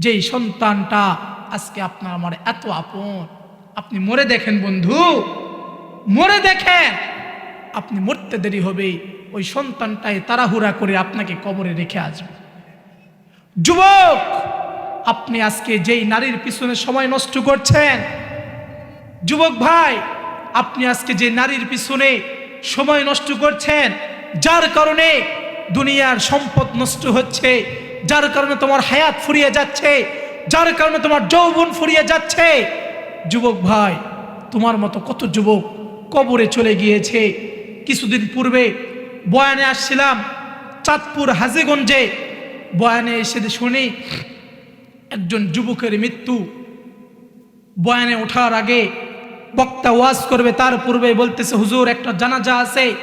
যেই সন্তানটা আজকে আপনার আমার এত আপন, আপনি মরে দেখেন বন্ধু, মরে দেখেন, আপনি মরতে দেরি হবে, ওই সন্তানটাই তাড়াহুড়া করে আপনাকে কবরে রেখে আসবে। যুবক, আপনি আজকে যেই নারীর পিছনে সময় নষ্ট করছেন, যুবক ভাই, আপনি আজকে যে নারীর পিছনে সময় নষ্ট করছেন, যার কারণে দুনিয়ার সম্পদ নষ্ট হচ্ছে যার কারণে তোমার হায়াত ফুরিয়ে যাচ্ছে, যার কারণে তোমার যৌবন ফুরিয়ে যাচ্ছে। যুবক ভাই, তোমার মতো কত যুবক কবরে চলে গিয়েছে। কিছুদিন পূর্বে বয়ানে আসছিলাম চাঁদপুর হাজিগঞ্জে। বয়ানে এসে শুনি একজন যুবকের মৃত্যু। বয়ানে ওঠার আগে বক্তা ওয়াজ করবে, তার পূর্বে বলতেছে, হুজুর, একটা জানাজা আছে।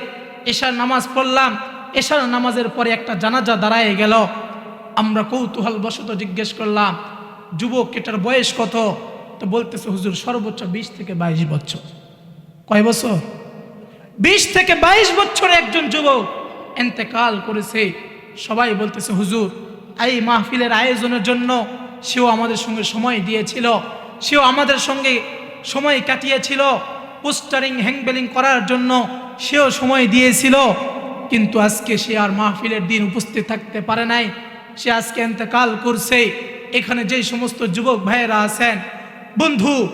এশার নামাজ পড়লাম। এশার নামাজের পরে একটা জানাজা দাঁড়ায় গেল। আমরা কৌতূহল বশত জিজ্ঞেস করলাম, যুবক, এটার বয়স কত? তো বলতেছে, হুজুর, সর্বোচ্চ বিশ থেকে বাইশ বছর। কয় বছর? বিশ থেকে বাইশ বছর একজন যুবক এন্তেকাল করেছে। সবাই বলতেছে, হুজুর, এই মাহফিলের আয়োজনের জন্য সেও আমাদের সঙ্গে সময় দিয়েছিল। সেও আমাদের সঙ্গে সময় কাটিয়েছিল। পোস্টারিং, হ্যাংবেলিং করার জন্য সেও সময় দিয়েছিল। কিন্তু আজকে সে আর মাহফিলের দিন উপস্থিত থাকতে পারে নাই। সে আজকে এন্তেকাল করছে। এখানে যেই সমস্ত যুবক ভাইয়েরা আছেন, বন্ধু,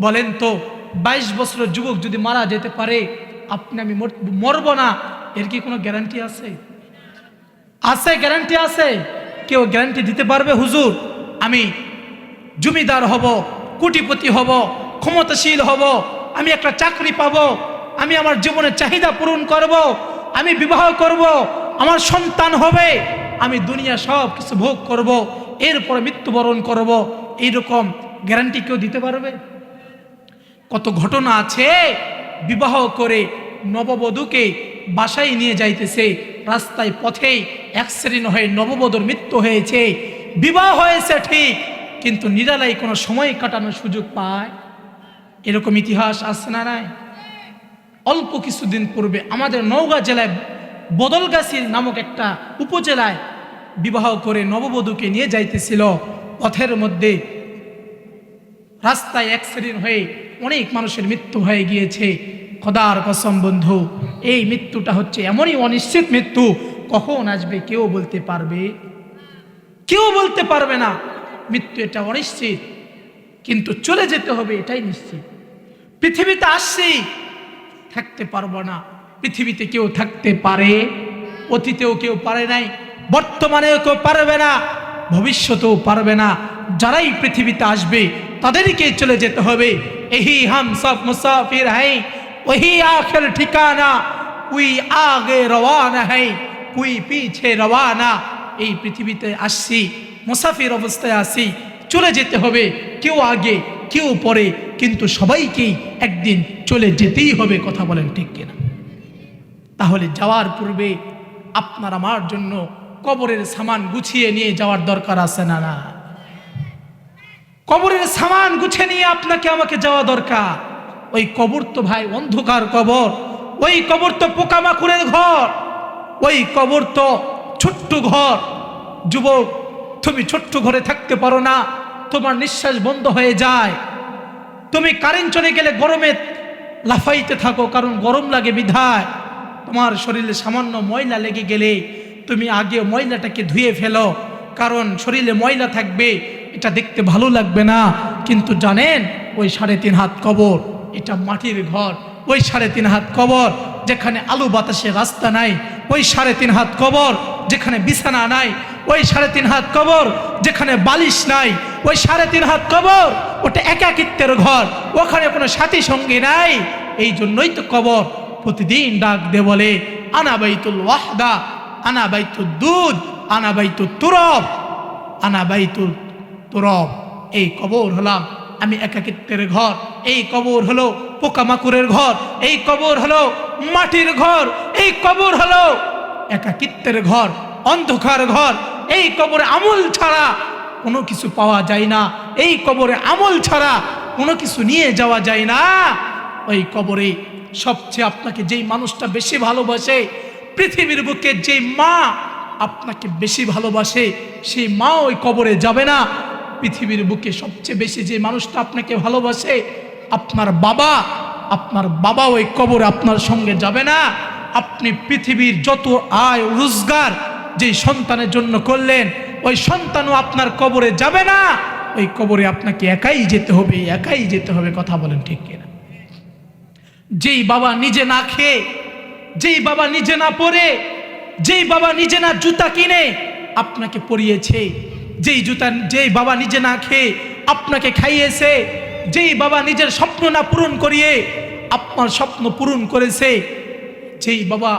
বলেন তো, বাইশ বছরের যুবক যদি মারা যেতে পারে, আপনি আমি মর- মরবো না? এর কি কোনো গ্যারান্টি আছে? আছে গ্যারান্টি আছে। কেউ গ্যারান্টি দিতে পারবে? হুজুর, আমি জমিদার হব, কোটিপতি হব, ক্ষমতাশীল হব, আমি একটা চাকরি পাব, আমি আমার জীবনের চাহিদা পূরণ করব, আমি বিবাহ করব, আমার সন্তান হবে। আমি দুনিয়া সব কিছু ভোগ করব, এরপরে মৃত্যুবরণ করব, এইরকম গ্যারান্টি কেউ দিতে পারবে? কত ঘটনা আছে, বিবাহ করে নববধূকে বাসায় নিয়ে যাইতেছে, রাস্তায় পথেই অ্যাক্সিডেন্ট হয়ে নববধূর মৃত্যু হয়েছে, বিবাহ হয়েছে ঠিক, কিন্তু নিরালাই কোনো সময় কাটানোর সুযোগ পায়? এরকম ইতিহাস আসছে না নাই? অল্প কিছুদিন পূর্বে আমাদের নওগাঁ জেলায় বদলগাছির নামক একটা উপজেলায় বিবাহ করে নববধূকে নিয়ে যাইতেছিল। পথের মধ্যে রাস্তায় অ্যাক্সিডেন্ট হয়ে অনেক মানুষের মৃত্যু হয়ে গিয়েছে। খদার কসম বন্ধু, এই মৃত্যুটা হচ্ছে এমনই অনিশ্চিত মৃত্যু, কখন আসবে কেউ বলতে পারবে? কেউ বলতে পারবে না। মৃত্যু এটা অনিশ্চিত, কিন্তু চলে যেতে হবে এটাই নিশ্চিত। পৃথিবীতে আসছি থাকতে পারব না। পৃথিবীতে কেউ থাকতে পারে, অতীতেও কেউ পারে নাই। বর্তমানেও কেউ পারবে না, ভবিষ্যতেও পারবে না। যারাই পৃথিবীতে আসবে, তাদেরকে চলে যেতে হবে। এহি হাম সব মুসাফির হ্যাঁ ওহি আখের ঠিকানা, কুই আগে রওয়ানা হ্যাঁ কুই পিছে রওয়ানা। এই পৃথিবীতে আসছি, মুসাফির অবস্থায় আসি চলে যেতে হবে। কেউ আগে, কেউ পরে, কিন্তু সবাইকেই একদিন চলে যেতেই হবে, কথা বলেন ঠিক কিনা? তাহলে যাওয়ার পূর্বে আপনার আমার জন্য কবরের সামান গুছিয়ে নিয়ে যাওয়ার দরকার আছে না না? কবরের সামান গুছিয়ে নিয়ে আপনাকে আমাকে যাওয়া দরকার। ওই কবর তো ভাই অন্ধকার কবর, ওই কবর তো পোকামাকুরের ঘর, ওই কবর তো ছোট্ট ঘর। যুবক, তুমি ছোট্ট ঘরে থাকতে পারো না, তোমার নিঃশ্বাস বন্ধ হয়ে যায়। তুমি কারেন্ট চলে গেলে গরমে লাফাইতে থাকো, কারণ গরম লাগে বিধায়। তোমার শরীরে সামান্য ময়লা লেগে গেলে তুমি আগে ময়লাটাকে ধুয়ে ফেলো, কারণ শরীরে ময়লা থাকবে, এটা দেখতে ভালো লাগবে না। কিন্তু জানেন, ওই সাড়ে তিন হাত কবর, এটা মাটির ঘর। ওই সাড়ে তিন হাত কবর, যেখানে আলু বাতাসে রাস্তা নাই। ওই সাড়ে তিন হাত কবর, যেখানে বিছানা নাই। ওই সাড়ে তিন হাত কবর, যেখানে বালিশ নাই। ওই সাড়ে তিন হাত কবর, ওটা একাকিত্বের ঘর। ওখানে কোনো সাথী সঙ্গী নাই। এই জন্যই তো কবর প্রতিদিন ডাক দে বলে, আনা বাইতুল ওয়াহদা। আনা বাইতুল দুধ, আনা বাইতুল তুরব, আনা বাইতুল তুরব। এই কবর হলাম আমি একাকিত্বের ঘর, এই কবর হলো পোকামাকুরের ঘর, এই কবর হলো মাটির ঘর, এই কবর হলো একাকিত্বের ঘর, অন্ধকার ঘর। এই কবরে আমল ছাড়া কোনো কিছু পাওয়া যায় না, এই কবরে আমল ছাড়া কোনো কিছু নিয়ে যাওয়া যায় না। ওই কবরে সবচেয়ে আপনাকে যেই মানুষটা বেশি ভালোবাসে পৃথিবীর বুকে যেই মা আপনাকে বেশি ভালোবাসে, সেই মা ওই কবরে যাবে না। পৃথিবীর বুকে সবচেয়ে বেশি যে মানুষটা আপনাকে ভালোবাসে, আপনার বাবা আপনার বাবা ওই কবরে আপনার সঙ্গে যাবে না। আপনি পৃথিবীর যত আয় রোজগার যে সন্তানের জন্য করলেন, ওই সন্তানও আপনার কবরে যাবে না। ওই কবরে আপনাকে একাই যেতে হবে, একাই যেতে হবে, কথা বলেন ঠিক কিনা? যেই বাবা নিজে না খেয়ে যেই বাবা নিজে না পরে, যেই বাবা নিজে না জুতা কিনে, আপনাকে পরিয়েছে। যেই জুতা, যেই বাবা নিজে না খেয়ে, আপনাকে খাইয়েছে। যেই বাবা নিজের স্বপ্ন না পূরণ করিয়ে, আপনার স্বপ্ন পূরণ করেছে। যেই বাবা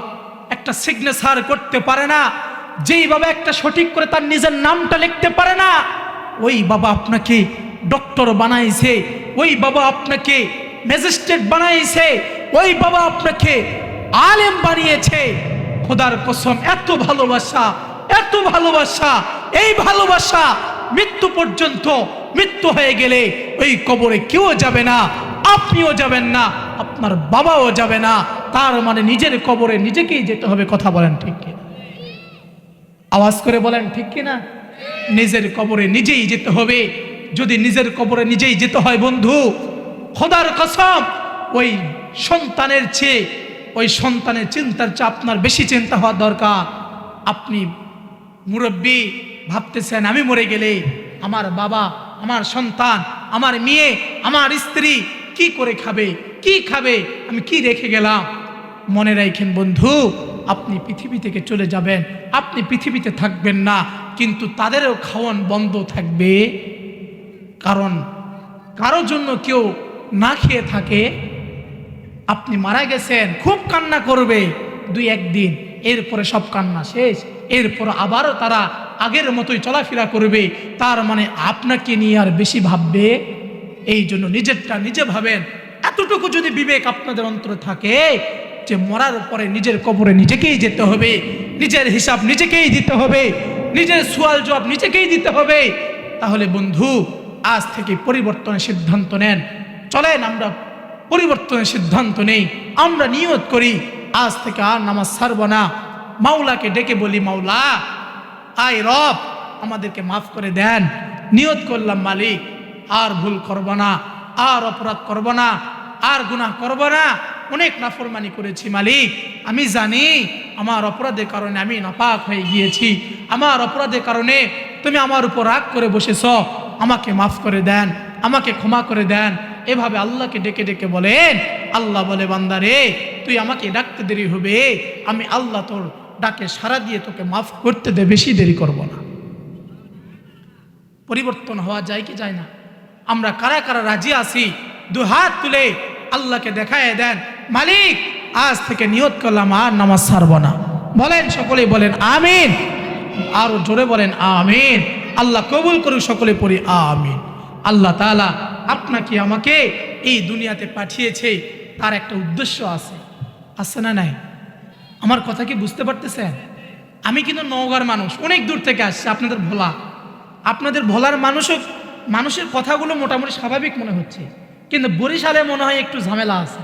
একটা সিগনেচার করতে পারে না, যেই বাবা একটা সঠিক করে তার নিজের নামটা লিখতে পারে না, ওই বাবা আপনাকে ডক্টর বানাইছে, ওই বাবা আপনাকে ম্যাজিস্ট্রেট বানাইছে, ওই বাবা আপনাকে আলেম বানিয়েছে। খোদার কসম, এত ভালোবাসা এত ভালোবাসা, এই ভালোবাসা মৃত্যু পর্যন্ত মৃত্যু হয়ে গেলে ওই কবরে কেউ যাবে না, আপনিও যাবেন না, আপনার বাবাও যাবে না। তার মানে নিজের কবরে নিজেকেই যেতে হবে, কথা বলেন ঠিক কিনা? আওয়াজ করে বলেন ঠিক কিনা? নিজের কবরে নিজেই যেতে হবে। যদি নিজের কবরে নিজেই যেতে হয় বন্ধু, খোদার কসম, ওই সন্তানের চেয়ে ওই সন্তানের চিন্তার চেয়ে আপনার বেশি চিন্তা হওয়া দরকার। আপনি মুরব্বী ভাবতেছেন, আমি মরে গেলে আমার বাবা, আমার সন্তান, আমার মেয়ে, আমার স্ত্রী কি করে খাবে, কি খাবে, আমি কি রেখে গেলাম? মনে রাখেন বন্ধু, আপনি পৃথিবী থেকে চলে যাবেন, আপনি পৃথিবীতে থাকবেন না, কিন্তু তাদেরও খাওয়ান বন্ধ থাকবে। কারণ কারও জন্য কেউ না খেয়ে থাকে আপনি মারা গেছেন, খুব কান্না করবে। দুই একদিন, এরপরে সব কান্না শেষ। এরপর আবারও তারা আগের মতোই চলাফেরা করবে। তার মানে আপনাকে নিয়ে আর বেশি ভাববে? এই জন্য নিজেরটা নিজে ভাবেন। এতটুকু যদি বিবেক আপনাদের অন্তরে থাকে যে মরার পরে নিজের কবরে নিজেকেই যেতে হবে, নিজের হিসাব নিজেকেই দিতে হবে, নিজের সোয়াল জবাব নিজেকেই দিতে হবে, তাহলে বন্ধু, আজ থেকে পরিবর্তনের সিদ্ধান্ত নেন। চলেন আমরা পরিবর্তনের সিদ্ধান্ত নেই। আমরা নিয়ত করি, আজ থেকে আর নামাজ ছাড়ব না। মাওলাকে ডেকে বলি, মাওলা, আয় রব, আমাদেরকে মাফ করে দেন। নিয়ত করলাম মালিক, আর ভুল করব না, আর অপরাধ করব না, আর গুনাহ করব না। অনেক নাফরমানি করেছি মালিক। আমি জানি আমার অপরাধের কারণে আমি নাপাক হয়ে গিয়েছি। আমার অপরাধের কারণে তুমি আমার উপর রাগ করে বসেছ। আমাকে মাফ করে দেন, আমাকে ক্ষমা করে দেন। এভাবে আল্লাহকে ডেকে ডেকে বলেন, আল্লাহ বলে, বান্দারে, তুই আমাকে ডাকতে দেরি হবে। আমি আল্লাহ তোর ডাকে সারা দিয়ে তোকে মাফ করতে দে, বেশি দেরি করব না। পরিবর্তন হওয়া যায় কি যায় না? আমরা কারা কারা রাজি আছি, দু হাত তুলে আল্লাহকে দেখায় দেন, মালিক, আজ থেকে নিয়ত করলাম, আর নামাজ ছাড়ব না। বলেন, সকলেই বলেন, আমিন। আরও জোরে বলেন, আমিন। আল্লাহ কবুল করুক, সকলে পড়ি, আমিন। আল্লাহ তাআলা আপনাকে, আমাকে এই দুনিয়াতে পাঠিয়েছে, তার একটা উদ্দেশ্য আছে। আছে না নাই? আমার কথা কি বুঝতে পারতেছেন? আমি কিন্তু নওগাঁর মানুষ, অনেক দূর থেকে আসছে আপনাদের ভোলা। আপনাদের ভোলার মানুষও মানুষের কথাগুলো মোটামুটি স্বাভাবিক মনে হচ্ছে। কিন্তু বরিশালে মনে হয় একটু ঝামেলা আছে।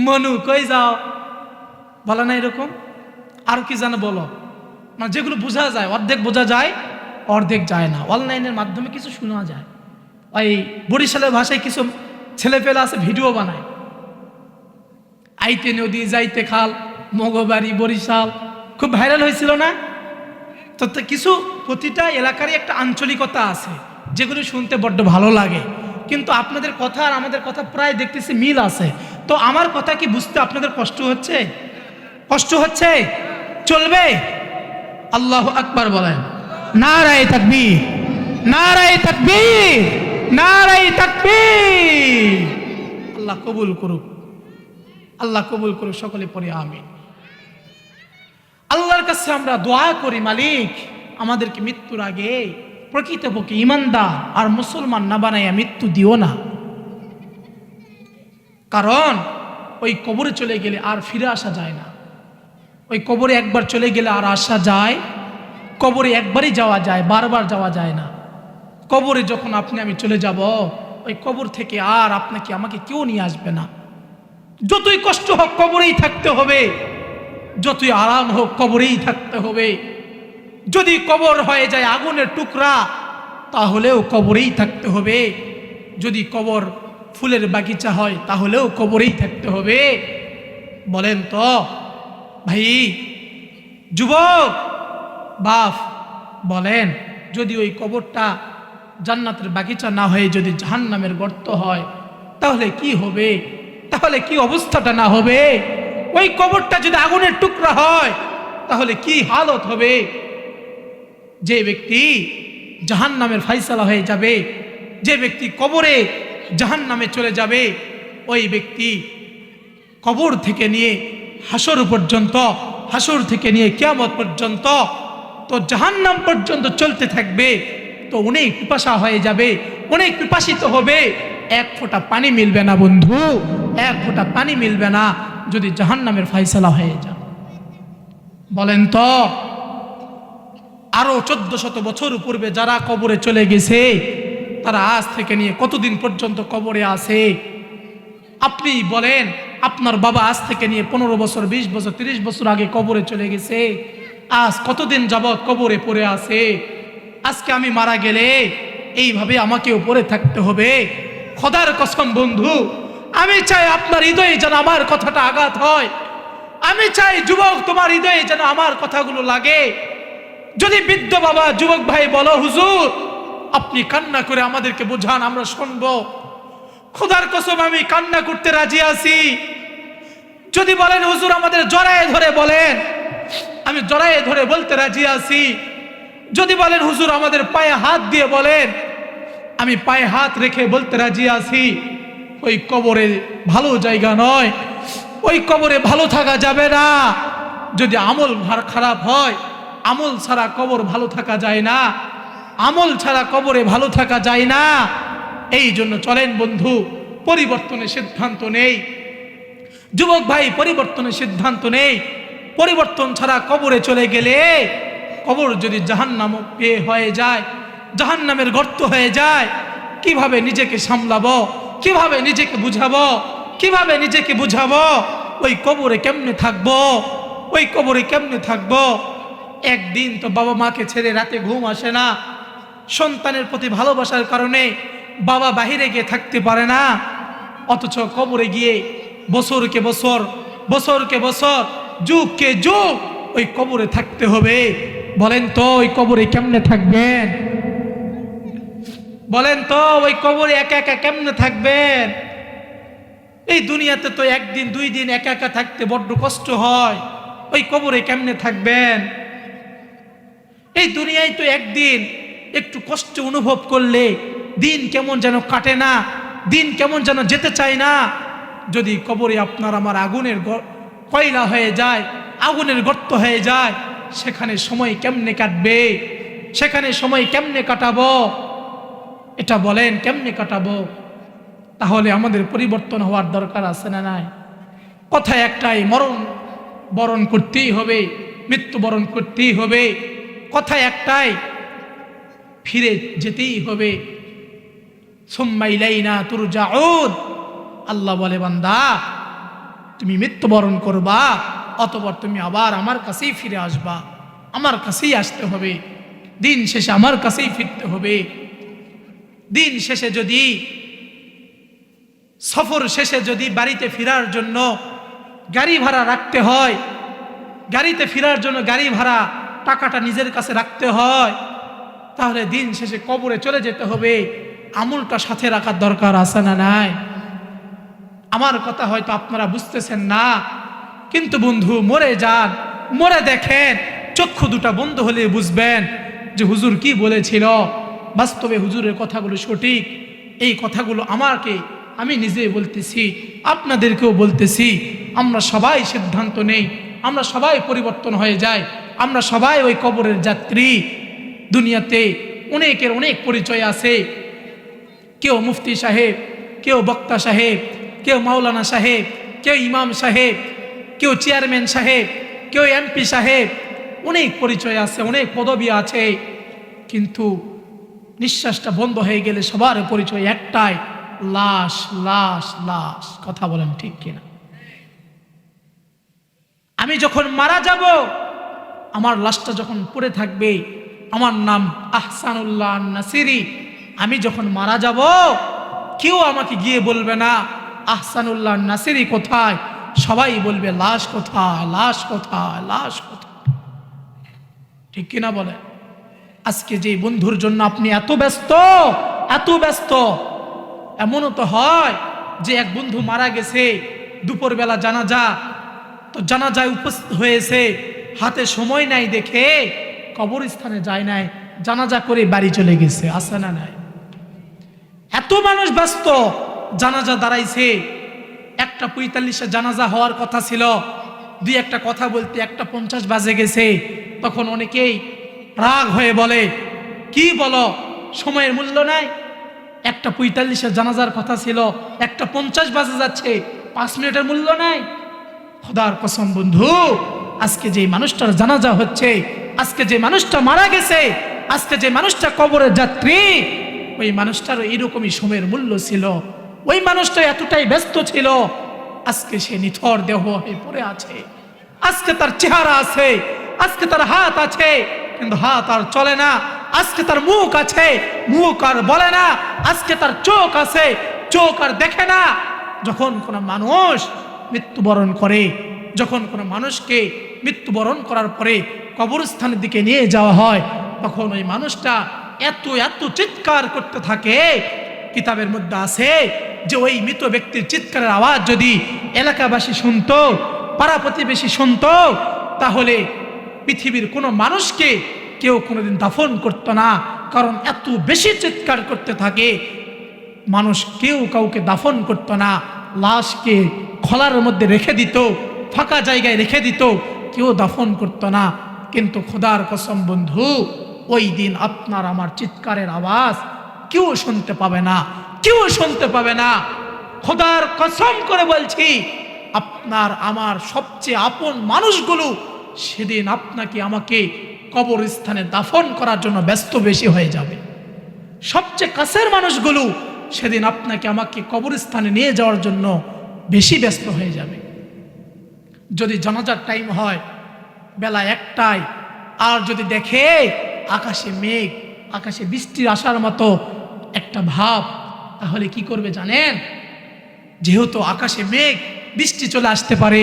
মনু, কই যাও? বলা না এরকম? আর কি জানো বলো? মানে যেগুলো বোঝা যায়, অর্ধেক বোঝা যায়, অর্ধেক যায় না। অনলাইনের মাধ্যমে কিছু শোনা যায়। ওই বরিশালের ভাষায় কিছু ছেলেপেলে আছে, ভিডিও বানায়। আইতে নদী, যাইতে খাল, মগবাড়ি, বরিশাল। খুব ভাইরাল হয়েছিল না? তো কিছু প্রতিটা এলাকারই একটা আঞ্চলিকতা আছে, যেগুলো শুনতে বড্ড ভালো লাগে। কিন্তু আপনাদের কথা আর আমাদের কথা প্রায় দেখতেছি মিল আছে। তো আমার কথা কি বুঝতে আপনাদের কষ্ট হচ্ছে? কষ্ট হচ্ছে? চলবে? আল্লাহ আকবার বলেন। নারায় থাকবি নারায় থাকবি নারায় থাকবি আল্লাহ কবুল করুক। আল্লাহ কবুল করুক, সকলে পরে আমি আল্লাহর কাছে আমরা দোয়া করি, মালিক, আমাদেরকে মৃত্যুর আগে প্রকৃতপক্ষে ইমানদার আর মুসলমান না বানাইয়া মৃত্যু দিও না। কারণ, ওই কবরে চলে গেলে আর ফিরে আসা যায় না। ওই কবরে একবার চলে গেলে আর আসা যায়, কবরে একবারই যাওয়া যায়, বারবার যাওয়া যায় না। কবরে যখন আপনি, আমি চলে যাব, ওই কবর থেকে আর আপনাকে, আমাকে কেউ নিয়ে আসবে না। যতই কষ্ট হোক, কবরেই থাকতে হবে। যতই আরাম হোক, কবরেই থাকতে হবে। যদি কবর হয়ে যায় আগুনের টুকরা, তাহলেও কবরেই থাকতে হবে। যদি কবর ফুলের বাগিচা হয়, তাহলেও কবরেই থাকতে হবে। বলেন তো, ভাই, যুবক, বাপ, বলেন, যদি ওই কবরটা জান্নাতের বাগিচা না হয়ে যদি জাহান্নামের গর্ত হয়, তাহলে কি হবে? তাহলে কি অবস্থাটা না হবে? ওই কবরটা যদি আগুনের টুকরা হয়, তাহলে কি হালত হবে? যে ব্যক্তি জাহান নামের ফাইসালা হয়ে যাবে, যে ব্যক্তি কবরে জাহান নামে চলে যাবে, ওই ব্যক্তি কবর থেকে নিয়ে হাসর পর্যন্ত, হাসর থেকে নিয়ে কিয়ামত পর্যন্ত, তো জাহান্নাম পর্যন্ত চলতে থাকবে। তো অনেক পিপাসা হয়ে যাবে, অনেক পিপাসিত হবে। এক ফোঁটা পানি মিলবে না বন্ধু, এক ফোঁটা পানি মিলবে না যদি জাহান্নামের ফাইসালা হয়ে যায়। বলেন তো, আরও চোদ্দ শত বছর পূর্বে যারা কবরে চলে গেছে, তারা আজ থেকে নিয়ে কতদিন পর্যন্ত কবরে আছে? আপনি বলেন, আপনার বাবা আজ থেকে নিয়ে পনেরো বছর, বিশ বছর, তিরিশ বছর আগে কবরে চলে গেছে। আজ কতদিন যাবৎ কবরে পড়ে আছে? আজকে আমি মারা গেলে এইভাবে আমাকে পড়ে থাকতে হবে। খোদার কসম বন্ধু, আমি চাই আপনার হৃদয়ে যেন আমার কথাটা আঘাত হয়। আমি চাই যুবক তোমার হৃদয়ে যেন আমার কথাগুলো লাগে। যদি বৃদ্ধ বাবা, যুবক ভাই বলো, হুজুর, আপনি কান্না করে আমাদেরকে বোঝান, আমরা শুনব। খোদার কসম, আমি কান্না করতে রাজি আছি। যদি বলেন, হুজুর, আমাদের জড়ায়ে ধরে বলেন। আমি জড়ায়ে ধরে বলতে রাজি আছি। যদি বলেন, হুজুর, আমাদের পায়ে হাত দিয়ে বলেন। আমি পায়ে হাত রেখে বলতে রাজি আছি। ওই কবরে ভালো জায়গা নয়। ওই কবরে ভালো থাকা যাবে না। যদি আমল খারাপ হয়, আমল ছাড়া কবর ভালো থাকা যায় না। আমল ছাড়া কবরে ভালো থাকা যায় না। এই জন্য চলেন বন্ধু, পরিবর্তনের সিদ্ধান্ত নেই। যুবক ভাই, পরিবর্তনের সিদ্ধান্ত নেই। পরিবর্তন ছাড়া কবরে চলে গেলে কবর যদি জাহান্নাম পেয়ে হয়ে যায়, জাহান্নামের গর্ত হয়ে যায়, কীভাবে নিজেকে সামলাবো? কীভাবে নিজেকে বুঝাবো? কীভাবে নিজেকে বুঝাবো? ওই কবরে কেমনে থাকব? ওই কবরে কেমনে থাকব? একদিন তো বাবা মাকে ছেড়ে রাতে ঘুম আসে না। সন্তানের প্রতি ভালোবাসার কারণে বাবা বাহিরে গিয়ে থাকতে পারে না। অথচ কবরে গিয়ে বছরকে বছর বছরকে বছর, যুগকে যুগ ওই কবরে থাকতে হবে। বলেন তো, ওই কবরে কেমনে থাকবেন? বলেন তো, ওই কবরে একা একা কেমনে থাকবেন? এই দুনিয়াতে তো একদিন, দুই দিন একা একা থাকতে বড্ড কষ্ট হয়। ওই কবরে কেমনে থাকবেন? এই দুনিয়ায় তো একদিন একটু কষ্ট অনুভব করলে দিন কেমন যেন কাটে না, দিন কেমন যেন যেতে চায় না। যদি কবরে আপনার আমার আগুনের কয়লা হয়ে যায়, আগুনের গর্ত হয়ে যায় সেখানে সময় কেমনে কাটবে? সেখানে সময় কেমনে কাটাবো? এটা বলেন, কেমনে কাটাবো? তাহলে আমাদের পরিবর্তন হওয়ার দরকার আছে না নাই? কথা একটাই, মরণ বরণ করতেই হবে মৃত্যুবরণ করতেই হবে। কথা একটাই, ফিরে যেতেই হবে। সোম্মাইলাইনা তুর আল্লাহ বলে, বান্দা, তুমি মৃত্যুবরণ করবা। অতবার তুমি আবার আমার কাছেই ফিরে আসবা। আমার কাছেই আসতে হবে। দিন শেষে আমার কাছেই ফিরতে হবে। দিন শেষে যদি, সফর শেষে যদি বাড়িতে ফেরার জন্য গাড়ি ভাড়া রাখতে হয়, গাড়িতে ফেরার জন্য গাড়ি ভাড়া টাকাটা নিজের কাছে রাখতে হয়, তাহলে দিন শেষে কবরে চলে যেতে হবে। আমুলটা সাথে রাখার দরকার আছে না নাই? আমার কথা হয়তো আপনারা বুঝতেছেন না। কিন্তু বন্ধু, মরে যান, মরে দেখেন, চক্ষু দুটা বন্ধ হলে বুঝবেন যে হুজুর কি বলেছিল। বাস্তবে হুজুরের কথাগুলো সঠিক, এই কথাগুলো আমাকে, আমি নিজে বলতেছি, আপনাদেরকেও বলতেছি, আমরা সবাই সিদ্ধান্ত নেই, আমরা সবাই পরিবর্তন হয়ে যাই, আমরা সবাই ওই কবরের যাত্রী। দুনিয়াতে অনেকের অনেক পরিচয় আছে। কেউ মুফতি সাহেব, কেউ বক্তা সাহেব, কেউ মাওলানা সাহেব, কেউ ইমাম সাহেব কেউ চেয়ারম্যান সাহেব, কেউ এমপি সাহেব, অনেক পরিচয় আছে, অনেক পদবি আছে, কিন্তু নিঃশ্বাসটা বন্ধ হয়ে গেলে সবার পরিচয় একটাই, লাশ লাশ লাশ, কথা বলেন ঠিক কিনা। আমি যখন মারা যাব, আমার লাশটা যখন পড়ে থাকবে, আমার নাম আহসানুল্লাহ নাসিরি। আমি যখন মারা যাব, কেউ আমাকে গিয়ে বলবে না, আহসানুল্লাহ নাসিরি কোথায়? সবাই বলবে, লাশ কোথায় লাশ কোথায় লাশ কোথায়? ঠিক কিনা বলে? আজকে যে বন্ধুর জন্য আপনি এত ব্যস্ত এত ব্যস্ত, এমনও তো হয় যে এক বন্ধু মারা গেছে, দুপুরবেলা জানাজা, তো জানাজায় উপস্থিত হয়েছে, হাতে সময় নাই দেখে কবরস্থানে যায় নাই, জানাজা করে বাড়ি চলে গেছে আসে না নাই? এত মানুষ ব্যস্ত, জানাজা দাঁড়াইছে একটা পঁয়তাল্লিশে জানাজা হওয়ার কথা ছিল। দুই একটা কথা বলতে একটা পঞ্চাশ বাজে গেছে। তখন অনেকেই রাগ হয়ে বলে, কি বলো? সময়ের মূল্য নাই? একটা পঁয়তাল্লিশের জানাজার কথা ছিল, একটা পঞ্চাশ বাজে যাচ্ছে, পাঁচ মিনিটের মূল্য নাই। খোদার কসম বন্ধু, আজকে যে মানুষটার জানাজা হচ্ছে, আজকে যে মানুষটা মারা গেছে, আজকে যে মানুষটা কবরের যাত্রী, ওই মানুষটারও এইরকমই সময়ের মূল্য ছিল। ওই মানুষটা এতটাই ব্যস্ত ছিল, আজকে সে নিথর দেহ হয়ে পড়ে আছে। আজকে তার চেহারা আছে, আজকে তার হাত আছে, কিন্তু হাত আর চলে না। আজকে তার মুখ আছে, মুখ আর বলে না। আজকে তার চোখ আছে, চোখ আর দেখে না। যখন কোনো মানুষ মৃত্যুবরণ করে, যখন কোনো মানুষকে মৃত্যুবরণ করার পরে কবরস্থানের দিকে নিয়ে যাওয়া হয়, তখন ওই মানুষটা এত এত চিৎকার করতে থাকে কিতাবের মধ্যে আছে যে ওই মৃত ব্যক্তির চিৎকারের আওয়াজ যদি এলাকাবাসী শুনতো, পাড়া প্রতিবেশী শুনতো, তাহলে পৃথিবীর কোনো মানুষকে কেউ কোনোদিন দাফন করতো না। কারণ এত বেশি চিৎকার করতে থাকে, মানুষ কেউ কাউকে দাফন করতো না। লাশকে খলার মধ্যে রেখে দিত, ফাঁকা জায়গায় রেখে দিত, কেউ দাফন করতো না। কিন্তু খোদার কসম বন্ধু, ওই দিন আপনার আমার চিৎকারের আওয়াজ কেউ শুনতে পাবে না, কেউ শুনতে পাবে না। খোদার কসম করে বলছি, আপনার, আমার সবচেয়ে আপন মানুষগুলো সেদিন আপনাকে আমাকে কবরস্থানে দাফন করার জন্য ব্যস্ত বেশি হয়ে যাবে। সবচেয়ে কাছের মানুষগুলো সেদিন আপনাকে আমাকে কবরস্থানে নিয়ে যাওয়ার জন্য বেশি ব্যস্ত হয়ে যাবে। যদি জানাজার টাইম হয়, বেলা একটায়, আর যদি দেখে আকাশে মেঘ, আকাশে বৃষ্টির আসার মতো একটা ভাব, তাহলে কি করবে জানেন? যেহেতু আকাশে মেঘ, বৃষ্টি চলে আসতে পারে,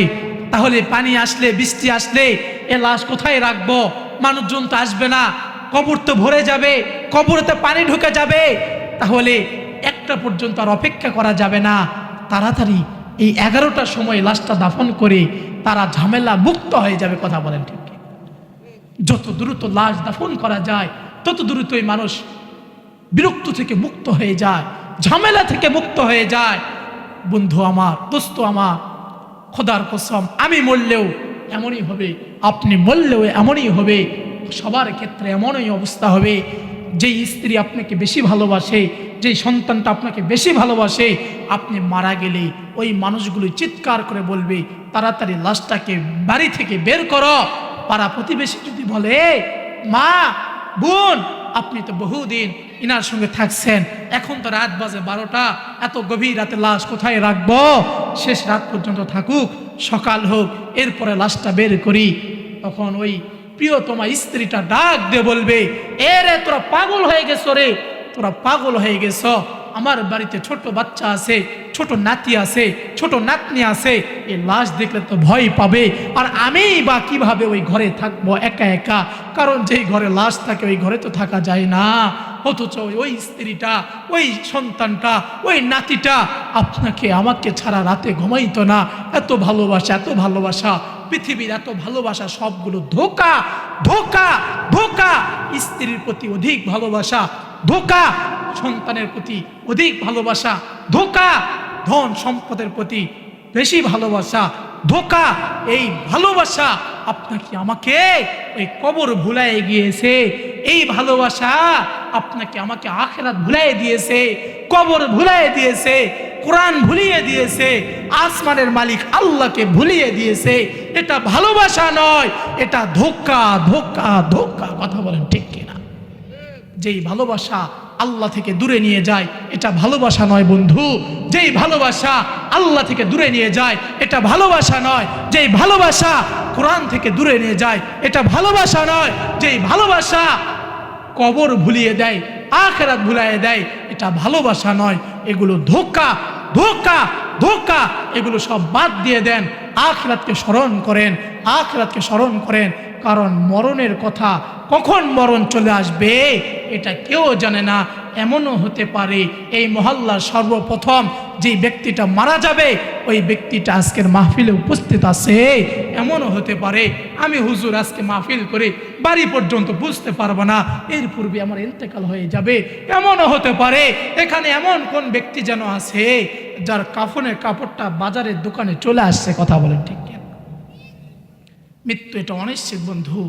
তাহলে পানি আসলে, বৃষ্টি আসলে এ লাশ কোথায় রাখব? মানুষজন তো আসবে না, কবর তো ভরে যাবে, কবরেতে পানি ঢুকে যাবে। তাহলে একটা পর্যন্ত আর অপেক্ষা করা যাবে না। তাড়াতাড়ি এই এগারোটার সময় লাশটা দাফন করে তারা ঝামেলা মুক্ত হয়ে যাবে, কথা বলেন ঠিক যত দ্রুত লাশ দাফন করা যায়, তত দ্রুতই মানুষ বিরক্ত থেকে মুক্ত হয়ে যায়, ঝামেলা থেকে মুক্ত হয়ে যায়। বন্ধু আমার, দোস্ত আমার, খোদার কসম, আমি মরলেও এমনই হবে, আপনি মরলেও এমনই হবে, সবার ক্ষেত্রে এমনই অবস্থা হবে। যেই স্ত্রী আপনাকে বেশি ভালোবাসে, যেই সন্তানটা আপনাকে বেশি ভালোবাসে, আপনি মারা গেলে ওই মানুষগুলো চিৎকার করে বলবে, তাড়াতাড়ি লাশটাকে বাড়ি থেকে বের করো। পাড়া প্রতিবেশী যদি বলে, মা, বোন আপনি তো বহুদিন ইনার সঙ্গে থাকছেন। এখন তো রাত বাজে বারোটা। এত গভীর রাতে লাশ কোথায় রাখব? শেষ রাত পর্যন্ত থাকুক, সকাল হোক, এরপরে লাশটা বের করি। তখন ওই প্রিয়তমা স্ত্রীটা ডাক দিয়ে বলবে, এ রে, তোরা পাগল হয়ে গেছো রে। তোরা পাগল হয়ে গেছ। আমার বাড়িতে ছোট বাচ্চা আছে ছোট নাতি আছে, ছোট নাতনি আছে এই লাশ দেখলে তো ভয় পাবে। আর আমি বা কীভাবে ওই ঘরে থাকব একা একা? কারণ যেই ঘরে লাশ থাকে, ওই ঘরে তো থাকা যায় না। অথচ ওই- ওই স্ত্রীটা, ওই সন্তানটা, ওই নাতিটা আপনাকে, আমাকে ছাড়া রাতে ঘুমাইতো না। এত ভালোবাসা এত ভালোবাসা, পৃথিবীর এত ভালোবাসা, সবগুলো ধোকা ধোকা ধোকা। স্ত্রীর প্রতি অধিক ভালোবাসা, ধোকা। সন্তানের প্রতি অধিক ভালোবাসা, ধোকা। ধন সম্পদের প্রতি বেশি ভালোবাসা, ধোকা, এই ভালোবাসা আপনাকে আমাকে ওই কবর ভুলাই গিয়েছে। এই ভালোবাসা আপনাকে আমাকে আখেরাত ভুলাই দিয়েছে, কবর ভুলাই দিয়েছে, কোরআন ভুলিয়ে দিয়েছে, আসমানের মালিক আল্লাহকে ভুলিয়ে দিয়েছে। এটা ভালোবাসা নয়, এটা ধোকা ধোকা ধোকা, কথা বলেন ঠিক কিনা? যেই ভালোবাসা আল্লাহ থেকে দূরে নিয়ে যায়, এটা ভালোবাসা নয় বন্ধু। যেই ভালোবাসা আল্লাহ থেকে দূরে নিয়ে যায়, এটা ভালোবাসা নয়। যেই ভালোবাসা কোরআন থেকে দূরে নিয়ে যায়, এটা ভালোবাসা নয়। যেই ভালোবাসা কবর ভুলিয়ে দেয়, আখেরাত ভুলিয়ে দেয়, এটা ভালোবাসা নয়। এগুলো ধোকা ধোকা ধোকা, এগুলো সব বাদ দিয়ে দেন। আখরাতকে স্মরণ করেন, আখরাতকে স্মরণ করেন। কারণ মরণের কথা কখন মরণ চলে আসবে, এটা কেউ জানে না এমনও হতে পারে এই মহল্লার সর্বপ্রথম যে ব্যক্তিটা মারা যাবে, ওই ব্যক্তিটা আজকের মাহফিলে উপস্থিত আছে এমনও হতে পারে, আমি হুজুর আজকে মাহফিল করে বাড়ি পর্যন্ত বুঝতে পারব না, এর পূর্বে আমার ইন্তেকাল হয়ে যাবে এমনও হতে পারে, এখানে এমন কোন ব্যক্তি যেন আছে, যার কাফনের কাপড়টা বাজারের দোকানে চলে আসছে, কথা বলেন ঠিক? মৃত্যু এটা অনিশ্চিত, বন্ধু।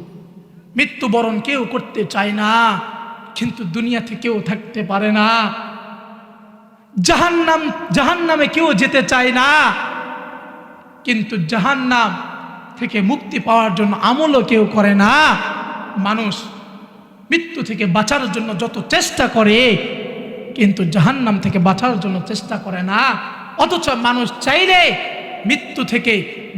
মৃত্যুবরণ কেউ করতে চায় না, কিন্তু দুনিয়াতে কেউ থাকতে পারে না। জাহান্নাম, জাহান্নামে কেউ যেতে চায় না, কিন্তু জাহান্নাম থেকে মুক্তি পাওয়ার জন্য আমলও কেউ করে না। মানুষ মৃত্যু থেকে বাঁচার জন্য যত চেষ্টা করে, কিন্তু জাহান্নাম থেকে বাঁচার জন্য চেষ্টা করে না। অথচ মানুষ চাইলে মৃত্যু থেকে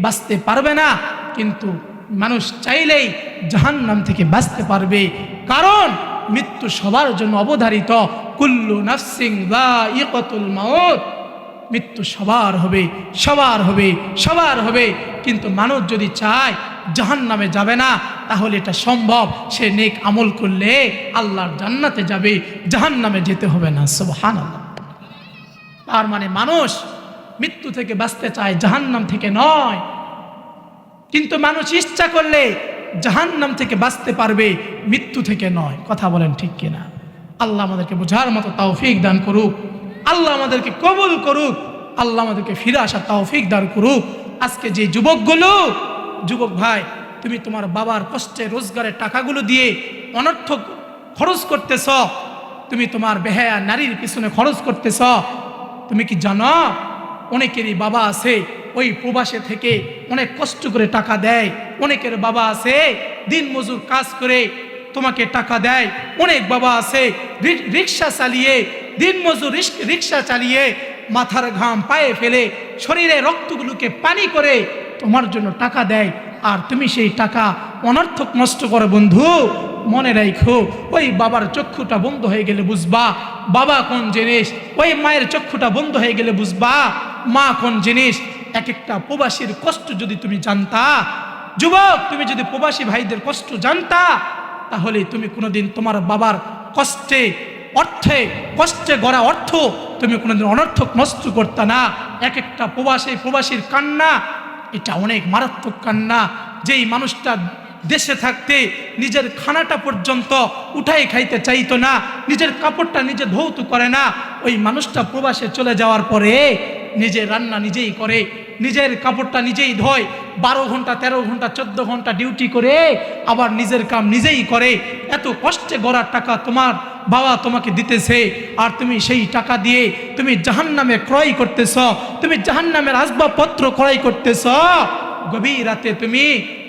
বাঁচতে পারবে না, কিন্তু মানুষ চাইলেই জাহান্নাম থেকে বাঁচতে পারবে। কারণ মৃত্যু সবার জন্য অবধারিত। কুল্লু নাফসিং ইকতুল মাউত। মৃত্যু সবার হবে সবার হবে সবার হবে। কিন্তু মানুষ যদি চায় জাহান নামে যাবে না, তাহলে এটা সম্ভব। সে নেক আমল করলে আল্লাহর জান্নাতে যাবে জাহান নামে যেতে হবে না। সুবহান তার মানে মানুষ মৃত্যু থেকে বাঁচতে চায়, জাহান্নাম থেকে নয়। কিন্তু মানুষ ইচ্ছা করলে জাহান্নাম থেকে বাঁচতে পারবে, মৃত্যু থেকে নয়। কথা বলেন ঠিক কিনা? আল্লাহ আমাদেরকে বোঝার মতো তৌফিক দান করুক। আল্লাহ আমাদেরকে কবুল করুক। আল্লাহ আমাদেরকে ফিরে আসার তৌফিক দান করুক। আজকে যে যুবকগুলো, যুবক ভাই, তুমি তোমার বাবার কষ্টে, রোজগারের টাকাগুলো দিয়ে অনর্থক খরচ করতেছ, তুমি তোমার বেহায়া নারীর পিছনে খরচ করতেছ, তুমি কি জানো? অনেকেরই বাবা আছে ওই প্রবাসে থেকে অনেক কষ্ট করে টাকা দেয়। অনেকের বাবা আছে, দিন মজুর কাজ করে তোমাকে টাকা দেয়। অনেক বাবা আছে রিক্সা চালিয়ে, দিন মজুর রিক্সা চালিয়ে মাথার ঘাম পায়ে ফেলে শরীরে রক্তগুলোকে পানি করে তোমার জন্য টাকা দেয়। আর তুমি সেই টাকা অনর্থক নষ্ট করো বন্ধু। মনে রাখো ওই বাবার চক্ষুটা বন্ধ হয়ে গেলে বুঝবা। বাবা কোন জিনিস? ওই মায়ের চক্ষুটা বন্ধ হয়ে গেলে বুঝবা। মা কোন জিনিস? এক একটা প্রবাসীর কষ্ট যদি তুমি জানতা, যুবক, তুমি যদি প্রবাসী ভাইদের কষ্ট জানতা, তাহলে তুমি কোনোদিন তোমার বাবার কষ্টে অর্থে, কষ্টে গড়া অর্থ তুমি কোনোদিন অনর্থক নষ্ট করতে না। এক একটা প্রবাসী, প্রবাসীর কান্না, এটা অনেক মারাত্মক কান্না। যেই মানুষটা দেশে থাকতে নিজের খানাটা পর্যন্ত উঠাই খাইতে চাইতো না, নিজের কাপড়টা নিজে ধৌত করে না, ওই মানুষটা প্রবাসে চলে যাওয়ার পরে নিজের রান্না নিজেই করে, নিজের কাপড়টা নিজেই ধোয়, বারো ঘণ্টা, তেরো ঘণ্টা, চোদ্দ ঘণ্টা ডিউটি করে আবার নিজের কাম নিজেই করে। এত কষ্টে গড়ার টাকা তোমার বাবা তোমাকে দিতেছে, আর তুমি সেই টাকা দিয়ে তুমি জাহান্নামে ক্রয় করতেছ, তুমি জাহান্নামের আসবাবপত্র ক্রয় করতেছ। গভীর রাতে তুমি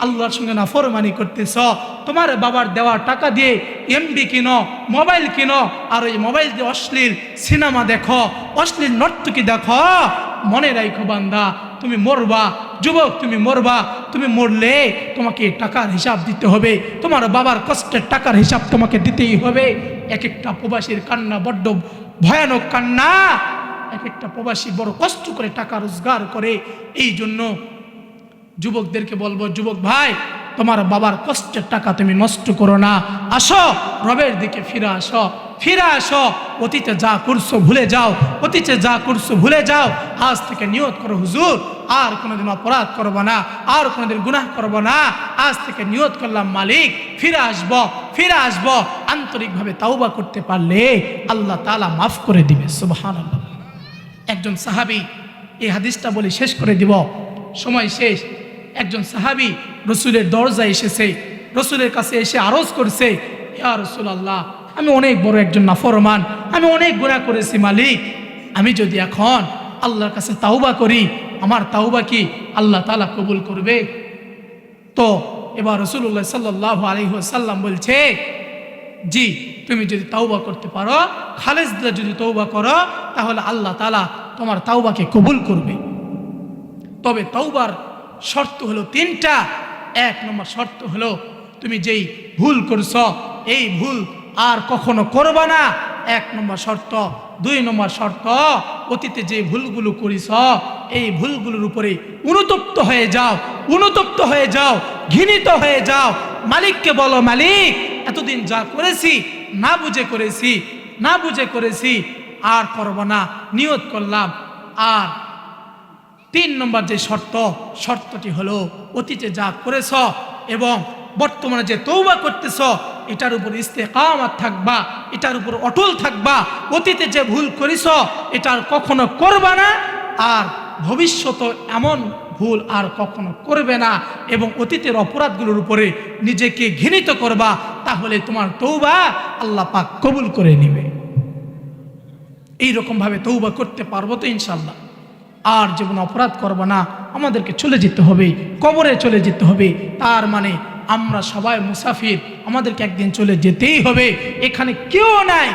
আল্লাহর সঙ্গে নাফরমানি করতেছ। তোমার বাবার দেওয়া টাকা দিয়ে এমবি কিনো, মোবাইল কিনো, আর ওই মোবাইল দিয়ে অশ্লীল সিনেমা দেখো, অশ্লীল নর্তকী দেখো। মনে রাখো বান্দা, তুমি মরবা, যুবক তুমি মরবা, তুমি মরলে তোমাকে টাকার হিসাব দিতে হবে, তোমার বাবার কষ্টের টাকার হিসাব তোমাকে দিতেই হবে। এক একটা প্রবাসীর কান্না, বড্ড ভয়ানক কান্না। এক একটা প্রবাসী বড় কষ্ট করে টাকা রোজগার করে এই জন্য যুবকদেরকে বলব, যুবক ভাই, তোমার বাবার কষ্টের টাকা তুমি নষ্ট করো না। আসো, রবের দিকে ফিরে আসো ফিরে আসো। অতীতে যা করছ ভুলে যাও, অতীতে যা করছ ভুলে যাও। আজ থেকে নিয়ত করো হুজুর, আর কোনোদিন অপরাধ করব না, আর কোনোদিন গুনাহ করব না। আজ থেকে নিয়ত করলাম মালিক, ফিরে আসব ফিরে আসব। আন্তরিকভাবে তাওবা করতে পারলে আল্লাহ তালা মাফ করে দিবে, সুবহানাল্লাহ। একজন সাহাবি, এই হাদিসটা বলে শেষ করে দিব। সময় শেষ। একজন সাহাবি রসুলের দরজায় এসেছে, রসুলের কাছে এসে আরজ করছে, ইয়া রসুল আল্লাহ আমি অনেক বড় একজন নাফরমান, আমি অনেক গুণা করেছি, মালিক। আমি যদি এখন আল্লাহর কাছে তাওবা করি, আমার তাওবা কি আল্লাহ তালা কবুল করবে? তো এবার রসুল্লাহ সাল্লাহ আলহিহাসাল্লাম বলছে, জি, তুমি যদি তাওবা করতে পারো খালেজ দিয়ে যদি তৌবা করো, তাহলে আল্লাহ তালা তোমার তাওবাকে কবুল করবে। তবে তৌবার শর্ত হলো তিনটা। এক নম্বর শর্ত হলো তুমি যেই ভুল করছ, এই ভুল আর কখনো করবা না। এক নম্বর শর্ত। দুই নম্বর শর্ত, অতীতে যে ভুলগুলো করিস এই ভুলগুলোর উপরে অনুতপ্ত হয়ে যাও, অনুতপ্ত হয়ে যাও, ঘৃণিত হয়ে যাও। মালিককে বলো, মালিক, এতদিন যা করেছি, না বুঝে করেছি, না বুঝে করেছি, আর করব না, নিয়ত করলাম, আর তিন নম্বর যে শর্ত, শর্তটি হলো অতীতে যা করেছ এবং বর্তমানে যে তৌবা করতেছ, এটার উপর ইস্তেকামাত থাকবা, এটার উপর অটল থাকবা। অতীতে যে ভুল করিস এটা আর কখনো করবা না আর ভবিষ্যতে এমন ভুল আর কখনো করবে না এবং অতীতের অপরাধগুলোর উপরে নিজেকে ঘৃণিত করবা, তাহলে তোমার তৌবা আল্লাহ পাক কবুল করে নিবে। এইরকমভাবে তৌবা করতে পারব তো ইনশাল্লাহ আর জীবন অপরাধ করব না। আমাদেরকে চলে যেতে হবে, কবরে চলে যেতে হবে। তার মানে আমরা সবাই মুসাফির, আমাদেরকে একদিন চলে যেতেই হবে। এখানে কেউ নাই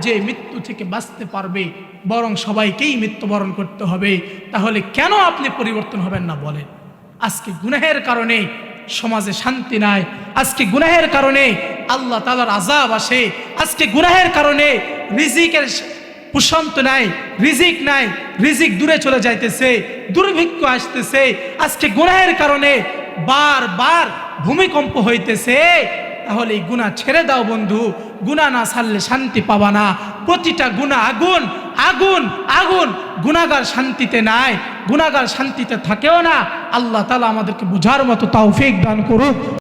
যে মৃত্যু থেকে বাঁচতে পারবে, বরং সবাইকেই মৃত্যুবরণ করতে হবে। তাহলে কেন আপনি পরিবর্তন হবেন না বলেন? আজকে গুনাহের কারণে সমাজে শান্তি নাই। আজকে গুনাহের কারণে আল্লাহ তালার আজাব আসে। আজকে গুনাহের কারণে রিজিকের প্রশান্ত নাই, রিজিক নাই, রিজিক দূরে চলে যাইতেছে, দুর্ভিক্ষ আসতেছে, আজকে গুনাহের কারণে বারবার ভূমিকম্প হইতেছে, তাহলে এই গুণা ছেড়ে দাও বন্ধু গুণা না ছাড়লে শান্তি পাবা না, প্রতিটা গুণা আগুন আগুন আগুন গুণাগার শান্তিতে নাই গুণাগার শান্তিতে থাকেও না, আল্লাহ তালা আমাদেরকে বোঝার মতো তাও দান করুক।